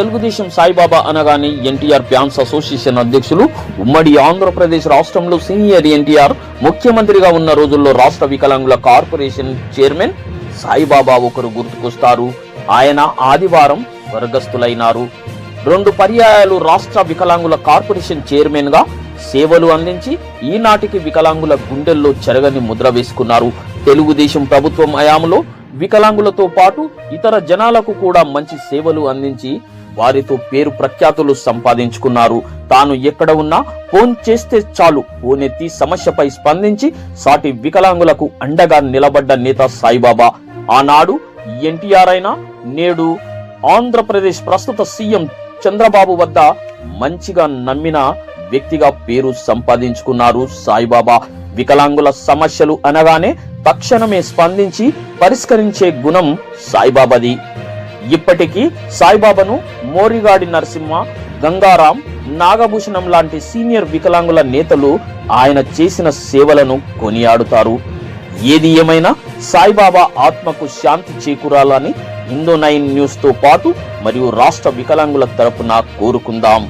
తెలుగుదేశం సాయిబాబా అనగానే NTR fans association అధ్యక్షులు ఉమ్మడి ఆంధ్రప్రదేశ్ రాష్ట్రంలో సీనియర్ ఎన్టీఆర్ ముఖ్యమంత్రిగా ఉన్న రోజుల్లో రాష్ట్ర వికలాంగుల కార్పొరేషన్ చైర్మన్ సాయిబాబా ఒకరు గుర్తుకొస్తారు. ఆయన ఆదివారం స్వర్గస్థులైనారు రెండు పర్యాయాలు రాష్ట్ర వికలాంగుల కార్పొరేషన్ చైర్మన్గా సేవలు అందించి ఈనాటికి వికలాంగుల గుండెల్లో చెరగని ముద్ర వేసుకున్నారు. తెలుగుదేశం ప్రభుత్వం హయాంలో వికలాంగులతో పాటు ఇతర జనాలకు కూడా మంచి సేవలు అందించి వారితో పేరు ప్రఖ్యాతులు సంపాదించుకున్నారు. తాను ఎక్కడ ఉన్నా ఫోన్ చేస్తే చాలు. ఫోనెత్తి సమస్యపై స్పందించి సాటి వికలాంగులకు అండగా నిలబడ్డ నేత సాయిబాబా. ఆనాడు ఎన్టీఆర్ అయినా నేడు ఆంధ్రప్రదేశ్ ప్రస్తుత సీఎం చంద్రబాబు వద్ద మంచిగా నమ్మిన వ్యక్తిగా పేరు సంపాదించుకున్నారు సాయిబాబా. వికలాంగుల సమస్యలు అనగానే తక్షణమే స్పందించి పరిష్కరించే గుణం సాయిబాబాది. ఇప్పటికీ సాయిబాబాను మోరిగాడి నరసింహ గంగారాం నాగభూషణం లాంటి సీనియర్ వికలాంగుల నేతలు ఆయన చేసిన సేవలను కొనియాడుతారు. ఏది ఏమైనా సాయిబాబా ఆత్మకు శాంతి చేకూరాలని హిందూ నైన్ న్యూస్తో పాటు మరియు రాష్ట్ర వికలాంగుల తరపున కోరుకుందాం.